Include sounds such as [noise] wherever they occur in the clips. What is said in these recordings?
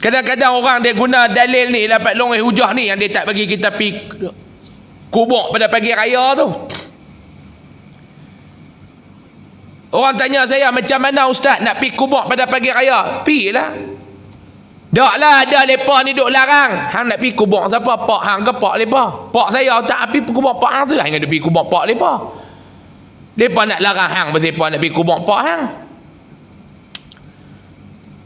Kadang-kadang orang dia guna dalil ni dapat longeh hujah ni yang dia tak bagi kita pi kubur pada pagi raya tu. Orang tanya saya macam mana ustaz nak pi kubur pada pagi raya? Pi lah. Tak lah ada lepa ni duk larang. Hang nak pi kubur siapa? Pak hang ke pak lepa? Pak saya tak pi kubur pak hang tu lah. Hang nak pi kubur pak lepa. Lepa nak larang hang lepa nak pi kubur pak hang.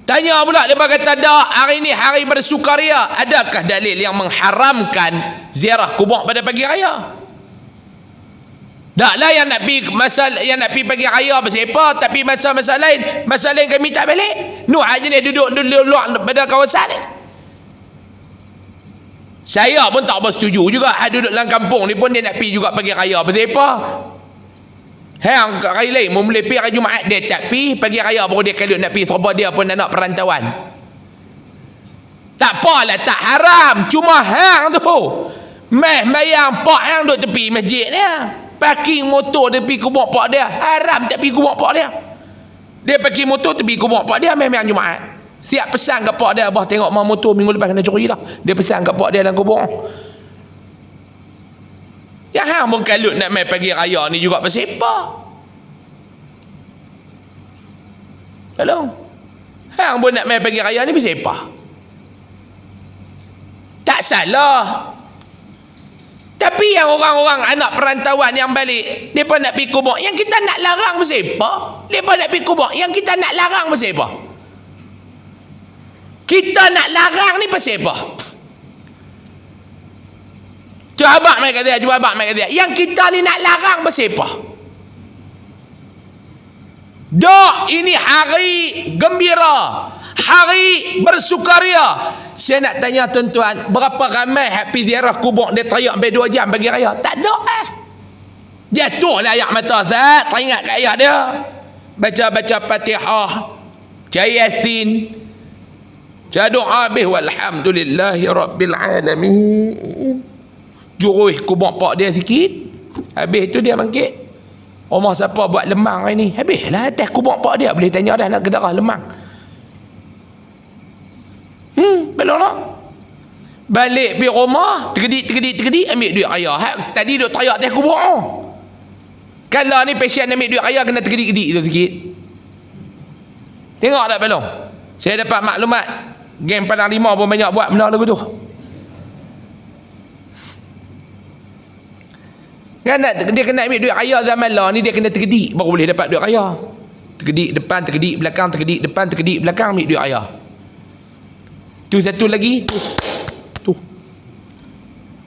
Tanya pula dia kata tak hari ni hari bersukaria adakah dalil yang mengharamkan ziarah kubur pada pagi raya? Taklah yang nak pi masa yang nak pi pagi raya apa tapi masa-masa lain masa lain kami tak balik. Nuh aja ni duduk duduk luar pada kawasan ni. Saya pun tak bersetuju juga ada duduk dalam kampung ni pun dia nak pi juga pagi raya apa? Hang hari lain mau boleh pi hari Jumaat dia tak pi pagi raya baru dia kalau nak pi sebab dia pun nak perantauan. Tak apalah tak haram cuma hang tu. Meh mayang pak hang duk tepi masjid dia. Parking motor pergi kubur pak dia. Haram tak pergi kubur pak dia. Dia pergi motor tepi kubur pak dia memang Jumaat. Siap pesan ke pak dia, abah tengok mau motor minggu lepas kena curi lah. Dia pesan ke pak dia dalam kubur. Ya hang kalut nak main pagi raya ni juga pasal apa? Hello. Hang pun nak main pagi raya ni pasal apa? Tak salah. Tapi yang orang-orang anak perantauan yang balik, mereka nak pergi kubur. Yang kita nak larang pasal apa? Mereka nak pergi kubur. Yang kita nak larang pasal apa? Kita nak larang ni pasal apa? Cuba mai kata dia, cuba mai kata dia. Yang kita ni nak larang apa? Dok, ini hari gembira. Hari bersukaria. Saya nak tanya tuan-tuan, berapa ramai happy ziarah kubur dia teriak sampai 2 jam bagi raya? Tak ada eh. Jatuhlah ayat mata Zat, teringat kat ayat dia. Baca-baca Fatihah, Cai Yasin. Cai doa bih walhamdulillahi rabbil alamin. Juruh kubur pak dia sikit. Habis tu dia bangkit. Rumah siapa buat lemang hari ni? Habislah atas kubur pak dia. Boleh tanya dah nak ke darah lemang. Hmm, belum nak. Balik pergi rumah, tergedik, tergedik, tergedik, ambil duit raya. Ha, tadi duk teriak atas kubur. Oh. Kalau ni pasien ambil duit raya, kena tergedik-gedik tu sikit. Tengok tak belum? Saya dapat maklumat. Geng Padang Lima pun banyak buat benda lagu tu. Kan dia kena ambil duit raya zaman lah ni dia kena tergedik baru boleh dapat duit raya. Tergedik depan, tergedik belakang, tergedik depan, tergedik belakang ambil duit raya. Tu satu lagi tu. Tu.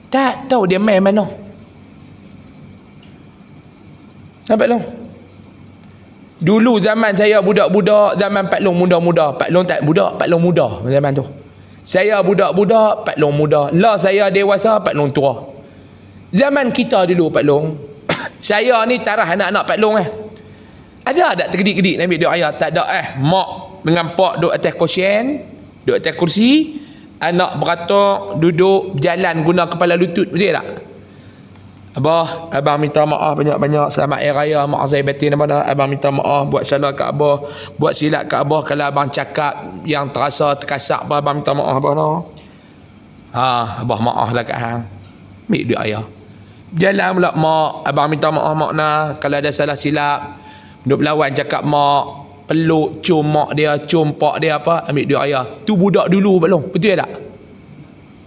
Tak tahu dia main mana. Nampak long? Dulu zaman saya budak-budak, zaman Pak Long muda-muda. Pak Long tak budak, Pak Long muda zaman tu. Saya budak-budak, Pak Long muda. Lah saya dewasa, Pak Long tua. Zaman kita dulu Pak Long. [coughs] saya ni tarah anak-anak Pak Long eh. Ada tak tergedik-gedik ambil duit ayah? Tak ada eh. Mak dengan pak duduk atas kosyen, duduk atas kursi, anak beratok duduk berjalan guna kepala lutut, betul tak? Abah, abang minta maaf banyak-banyak selamat hari raya mak saya batin apa abang minta maaf buat salah kat abah, buat silap kat abah kalau abang cakap yang terasa terkasak apa abang minta maaf abah no. Ha, abah maaf lah kat hang. Ambil duit ayah. Jalan pula mak, abang minta maaf mak nah kalau ada salah silap. Duk berlawan cakap mak, peluk, cium mak dia, cium pak dia apa, ambil duit ayah. Tu budak dulu belum? Betul tak?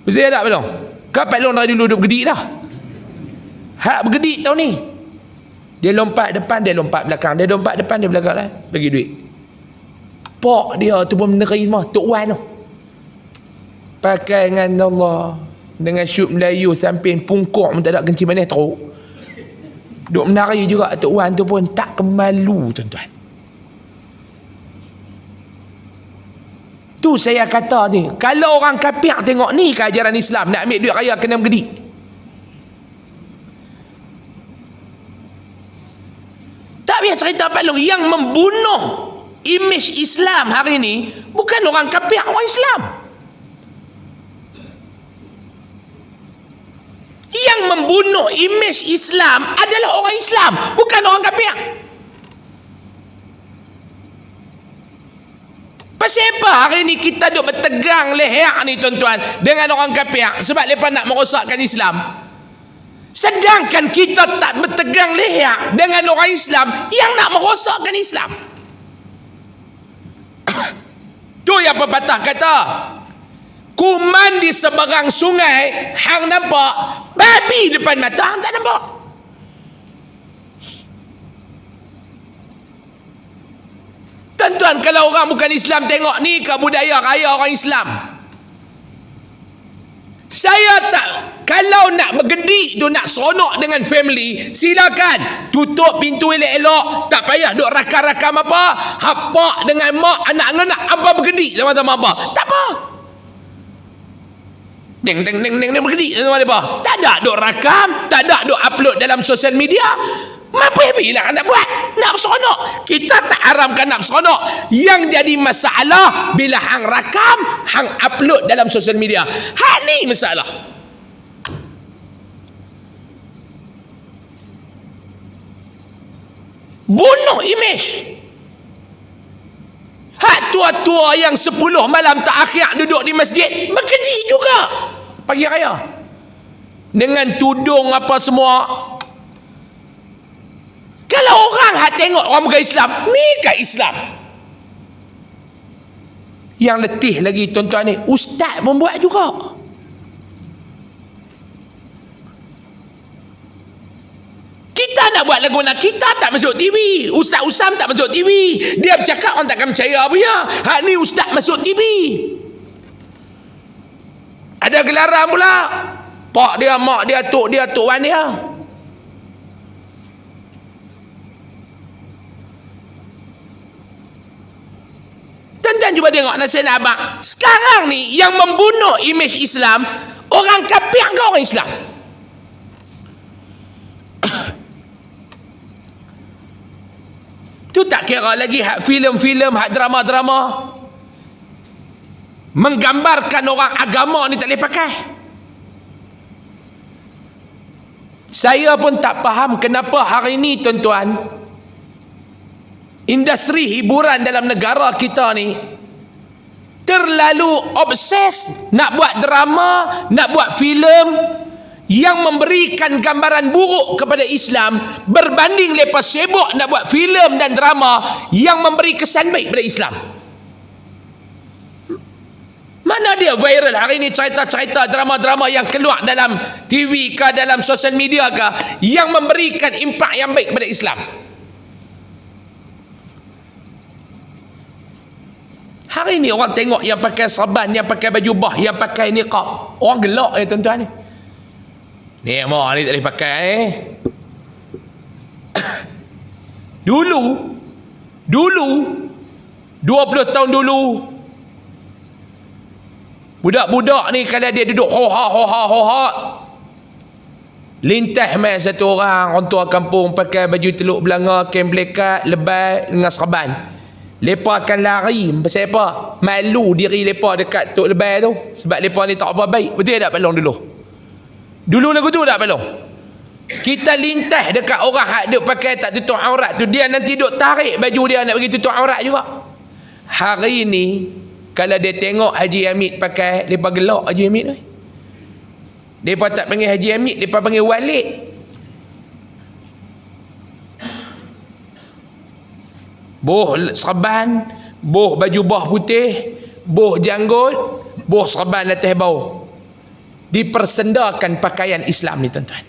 Betul tak belum? Kau pak long dari dulu duk gedik dah. Hak bergedik tau ni. Dia lompat depan, dia lompat belakang. Dia lompat depan, dia belakang lah. Bagi duit. Pak dia tu pun menerima. Tok Wan tu. Pakai dengan Allah. Dengan syuk Melayu samping pungkuk pun tak ada kencing manis teruk. Duk menari juga Tok Wan tu pun tak kemalu tuan-tuan. Tu saya kata ni. Kalau orang kafir tengok ni ke ajaran Islam. Nak ambil duit raya kena bergedik. Tak payah cerita Pak Long yang membunuh imej Islam hari ini bukan orang kafir, orang Islam. Yang membunuh imej Islam adalah orang Islam, bukan orang kafir. Pasal apa hari ni kita duk bertegang leher ni tuan-tuan dengan orang kafir sebab mereka nak merosakkan Islam. Sedangkan kita tak bertegang leher dengan orang Islam yang nak merosakkan Islam. [coughs] tu yang pepatah kata. Kuman di seberang sungai, hang nampak. Babi depan mata, hang tak nampak. Tuan-tuan, kalau orang bukan Islam tengok ni ke budaya raya orang Islam. Saya tak, kalau nak bergedik tu nak seronok dengan family, silakan. Tutup pintu elok-elok. Tak payah duk rakam-rakam apa. Hapak dengan mak, anak-anak apa bergedik sama-sama apa. Tak apa. Neng neng neng neng neng bergedik sama apa. Tak ada duk rakam, tak ada duk upload dalam sosial media. Mampu happy lah nak buat. Nak seronok. Kita tak haramkan nak seronok. Yang jadi masalah bila hang rakam, hang upload dalam sosial media. Hak ni masalah. Bunuh image. Hak tua-tua yang sepuluh malam tak akhir duduk di masjid, berkedih juga. Pagi raya. Dengan tudung apa semua, kalau orang hak tengok orang bukan Islam, ni kat Islam. Yang letih lagi tuan-tuan ni, ustaz pun buat juga. Kita nak buat lagu nak kita tak masuk TV. Ustaz Usam tak masuk TV. Dia bercakap orang takkan percaya apa ya. Hak ni ustaz masuk TV. Ada gelaran pula. Pak dia, mak dia, tok dia, tok wan dia. Tuan-tuan cuba tengok nasihat abang. Sekarang ni yang membunuh imej Islam, orang kafir ke orang Islam? Tu tak kira lagi hak filem-filem, hak drama-drama. Menggambarkan orang agama ni tak boleh pakai. Saya pun tak faham kenapa hari ni tuan-tuan, industri hiburan dalam negara kita ni terlalu obses nak buat drama, nak buat filem yang memberikan gambaran buruk kepada Islam berbanding lepas sibuk nak buat filem dan drama yang memberi kesan baik kepada Islam. Mana dia viral hari ini cerita-cerita drama-drama yang keluar dalam TV ke dalam sosial media ke yang memberikan impak yang baik kepada Islam. Hari ni orang tengok yang pakai saban, yang pakai baju bah, yang pakai niqab. Orang gelak ya tuan-tuan ni. Ni mak ni tak boleh pakai eh. [coughs] dulu dulu 20 tahun dulu budak-budak ni kalau dia duduk hoha hoha hoha lintah mai satu orang orang tua kampung pakai baju teluk belanga kain blekat lebay dengan serban Lepa akan lari pasal apa? Malu diri lepa dekat tok lebay tu. Sebab lepa ni tak apa baik. Betul tak pelong dulu? Dulu lagu tu tak pelong? Kita lintah dekat orang hak duk pakai tak tutup aurat tu dia nanti duk tarik baju dia nak bagi tutup aurat juga. Hari ni kalau dia tengok Haji Hamid pakai lepa gelak Haji Hamid tu. Depa tak panggil Haji Hamid, depa panggil Walid. boh serban boh baju bah putih boh janggut boh serban atas bau dipersendakan pakaian Islam ni tuan-tuan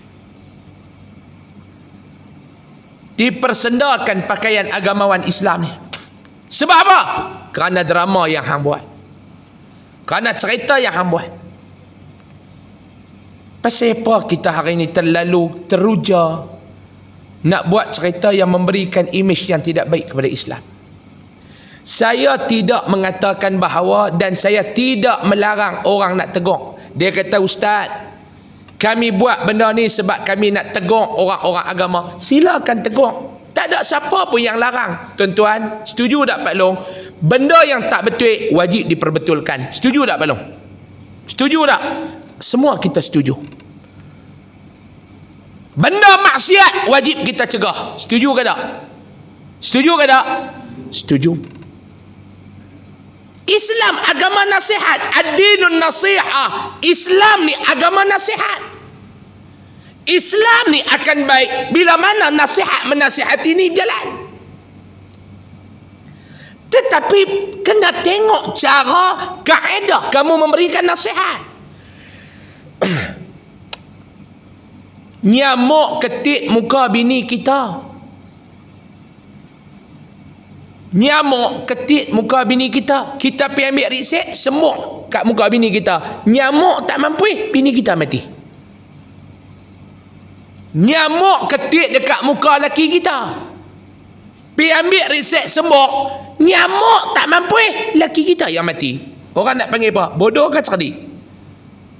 dipersendakan pakaian agamawan Islam ni sebab apa? kerana drama yang hang buat kerana cerita yang hang buat pasal apa kita hari ni terlalu teruja nak buat cerita yang memberikan imej yang tidak baik kepada Islam. Saya tidak mengatakan bahawa dan saya tidak melarang orang nak tegur. Dia kata ustaz, kami buat benda ni sebab kami nak tegur orang-orang agama. Silakan tegur. Tak ada siapa pun yang larang. Tuan-tuan, setuju tak Pak Long? Benda yang tak betul wajib diperbetulkan. Setuju tak Pak Long? Setuju tak? Semua kita setuju. Benda maksiat wajib kita cegah. Setuju ke tak? Setuju ke tak? Setuju. Islam agama nasihat. Ad-dinun nasihah. Islam ni agama nasihat. Islam ni akan baik bila mana nasihat menasihati ni jalan. Tetapi kena tengok cara kaedah kamu memberikan nasihat. [clears throat] Nyamuk ketik muka bini kita. Nyamuk ketik muka bini kita. Kita pergi ambil risik, semua kat muka bini kita. Nyamuk tak mampu, bini kita mati. Nyamuk ketik dekat muka laki kita. Pergi ambil risik semua. Nyamuk tak mampu, laki kita yang mati. Orang nak panggil apa? Bodoh ke cerdik?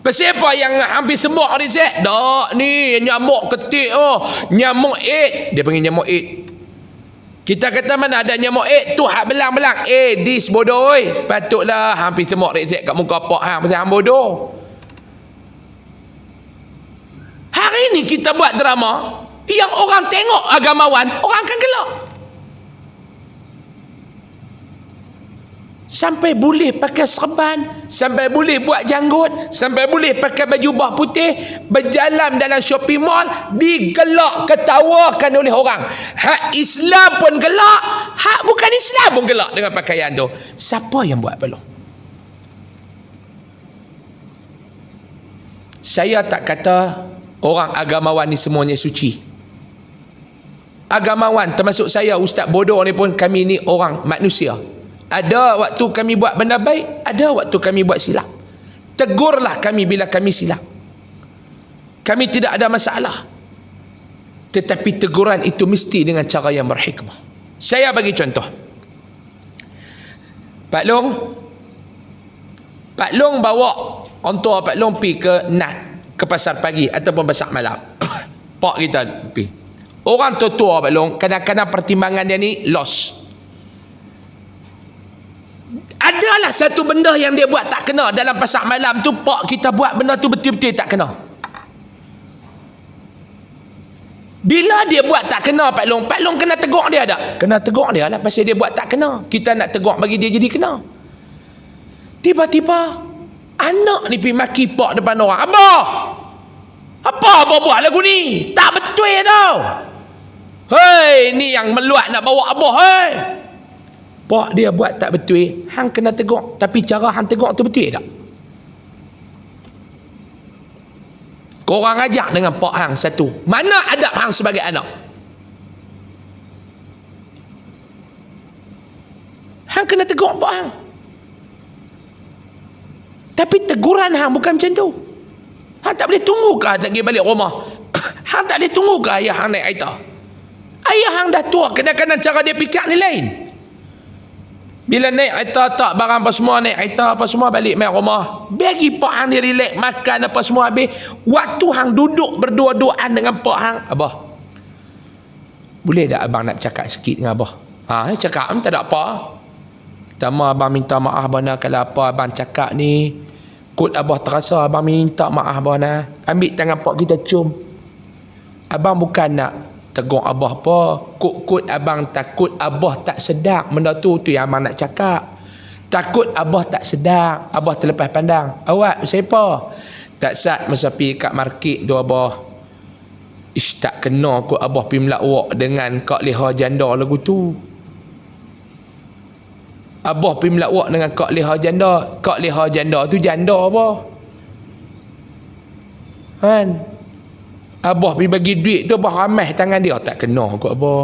Pasal apa yang hampir semua hari set? Tak ni nyamuk ketik oh. Nyamuk eight. Dia panggil nyamuk eight. Kita kata mana ada nyamuk eight tu hak belang-belang. Eh dis bodoh oi. Patutlah hampir semua set kat muka pak hang pasal hang bodoh. Hari ni kita buat drama yang orang tengok agamawan, orang akan gelak. Sampai boleh pakai serban, sampai boleh buat janggut, sampai boleh pakai baju bah putih, berjalan dalam shopping mall, digelak ketawakan oleh orang. Hak Islam pun gelak, hak bukan Islam pun gelak dengan pakaian tu. Siapa yang buat belum? Saya tak kata orang agamawan ni semuanya suci. Agamawan termasuk saya ustaz bodoh ni pun kami ni orang manusia. Ada waktu kami buat benda baik, ada waktu kami buat silap. Tegurlah kami bila kami silap. Kami tidak ada masalah. Tetapi teguran itu mesti dengan cara yang berhikmah. Saya bagi contoh. Pak Long Pak Long bawa onto Pak Long pi ke Nat ke pasar pagi ataupun pasar malam. [coughs] Pak kita pi. Orang tua-tua Pak Long kadang-kadang pertimbangan dia ni loss adalah satu benda yang dia buat tak kena dalam pasar malam tu pak kita buat benda tu betul-betul tak kena. Bila dia buat tak kena Pak Long? Pak Long kena tegur dia tak? Kena tegur dia lah pasal dia buat tak kena. Kita nak tegur bagi dia jadi kena. Tiba-tiba anak ni pergi maki pak depan orang. Apa? Apa abah buat lagu ni? Tak betul tau. Hei ni yang meluat nak bawa abah hei Pak dia buat tak betul, hang kena tegur. Tapi cara hang tegur tu betul tak? Korang ajak dengan pak hang satu. Mana adab hang sebagai anak? Hang kena tegur pak hang. Tapi teguran hang bukan macam tu. Hang tak boleh tunggu ke tak pergi balik rumah? [coughs] hang tak boleh tunggu ke ayah hang naik aita? Ayah hang dah tua, kadang-kadang cara dia fikir ni lain. Bila naik kereta tak barang apa semua naik kereta apa semua balik main rumah. Bagi pak hang dia relax makan apa semua habis. Waktu hang duduk berdua-duaan dengan pak hang, abah. Boleh tak abang nak cakap sikit dengan abah? Ha, eh, cakap tak ada apa. Pertama abang minta maaf bana kalau apa abang cakap ni kut abah terasa abang minta maaf bana. Ambil tangan pak kita cium. Abang bukan nak tegur abah apa kut-kut abang takut abah tak sedar benda tu tu yang abang nak cakap. Takut abah tak sedar abah terlepas pandang. Awak siapa? Tak sat masa pi kat market tu abah. Ish tak kena kot abah pi melawak dengan kak leha janda lagu tu. Abah pi melawak dengan kak leha janda. Kak leha janda tu janda apa? Kan Abah pergi bagi duit tu Abah ramai tangan dia. Tak kena kot Abah.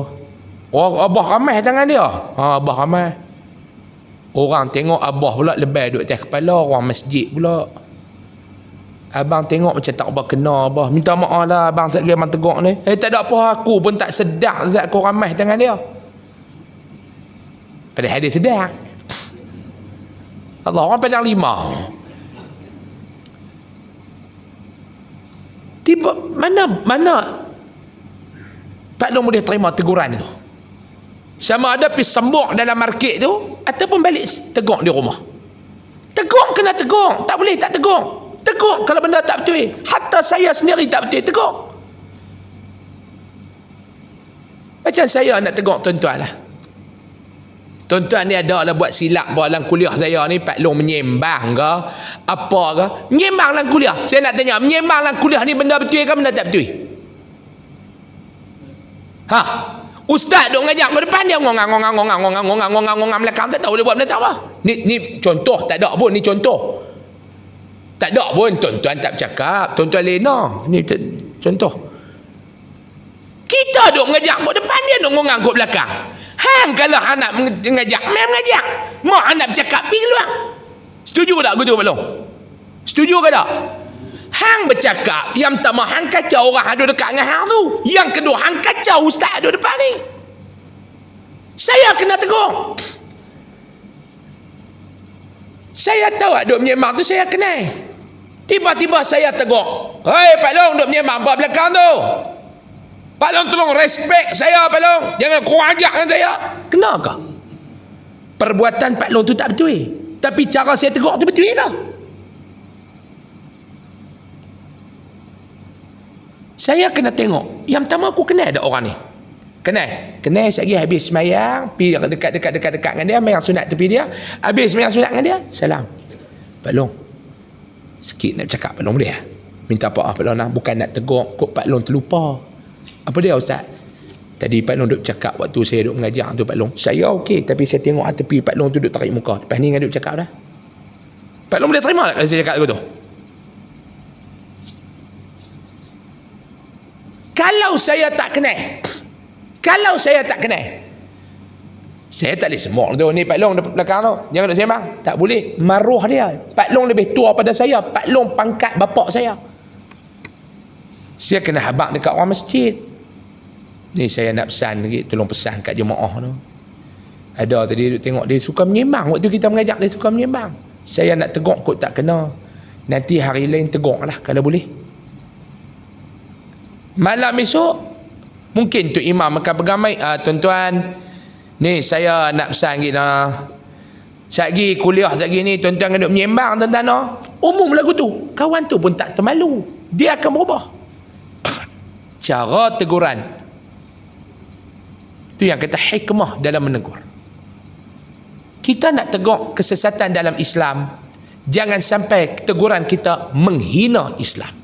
Oh, Abah ramai tangan dia. Ha, Abah ramai. Orang tengok Abah pula lebih duit atas kepala Orang masjid pula. Abang tengok macam tak Abah kena Abah. Minta maaf lah Abang sekali abang teguk ni. Eh tak ada apa Aku pun tak sedar Zat kau ramai tangan dia. Padahal dia sedar. Allah orang padang lima Tiba mana mana Pak Long boleh terima teguran itu. Sama ada pergi sembuk dalam market tu ataupun balik tegur di rumah. Tegur kena tegur, tak boleh tak tegur. Tegur kalau benda tak betul. Hatta saya sendiri tak betul tegur. Macam saya nak tegur tuan-tuan lah. Tuan-tuan ni ada lah buat silap buat dalam kuliah saya ni Pak Long menyembang ke apa ke menyembang dalam kuliah? Saya nak tanya menyembang dalam kuliah ni benda betul ke benda tak betul? Ha? Ustaz duk ngajak ke depan dia ngongang ngongang ngongang ngongang ngongang ngongang ngongang belakang. Tak tahu dia buat benda tak apa. Ni ni contoh tak ada pun ni contoh. Tak ada pun tuan-tuan tak bercakap. Tuan-tuan lena. Ni contoh. Kita duk ngajak ke depan dia duk ngongang ke belakang Hang kalau anak mengajak, mai mengajak. Mak anak bercakap pergi keluar. Setuju tak aku tu Pak Long? Setuju ke tak? Hang bercakap, yang pertama hang kacau orang ada dekat dengan hang tu. Yang kedua hang kacau ustaz ada depan ni. Saya kena tegur. Saya tahu ada menyembang tu saya kenal. Tiba-tiba saya tegur. Hei Pak Long duk menyembang apa belakang tu? Pak Long tolong respect saya Pak Long. Jangan kurang ajak dengan saya. Kenapa? Perbuatan Pak Long tu tak betul. Tapi cara saya tegur tu betul ke? Saya kena tengok. Yang pertama aku kenal ada orang ni. Kenal. Kenal sekali habis semayang. Pergi dekat-dekat-dekat dengan dia. Mayang sunat tepi dia. Habis mayang sunat dengan dia. Salam. Pak Long. Sikit nak cakap Pak Long boleh? Minta maaf Pak Long. Bukan nak tegur. Kok Pak Long terlupa. Apa dia Ustaz? Tadi Pak Long duk cakap waktu saya duk mengajar tu Pak Long. Saya okey tapi saya tengok atas tepi Pak Long tu duk tarik muka. Lepas ni kan duk cakap dah. Pak Long boleh terima tak kalau saya cakap tu? Kalau saya tak kenal. Kalau saya tak kenal. Saya tak boleh semok tu. Ni Pak Long belakang tu. Jangan duk sembang. Tak boleh. Maruah dia. Pak Long lebih tua pada saya. Pak Long pangkat bapak saya. Saya kena habak dekat orang masjid. Ni saya nak pesan lagi, tolong pesan kat jemaah tu. Ada tadi duk tengok dia suka menyembang. Waktu kita mengajak dia suka menyembang. Saya nak tegur kot tak kena. Nanti hari lain tegur lah kalau boleh. Malam esok mungkin tu imam akan pegang ah tuan-tuan ni saya nak pesan gitu nah. Sagi kuliah sagi ni tuan-tuan kena menyembang tuan-tuan no. Umum lagu tu. Kawan tu pun tak termalu. Dia akan berubah [coughs] cara teguran itu yang kata hikmah dalam menegur. Kita nak tegur kesesatan dalam Islam jangan sampai teguran kita menghina Islam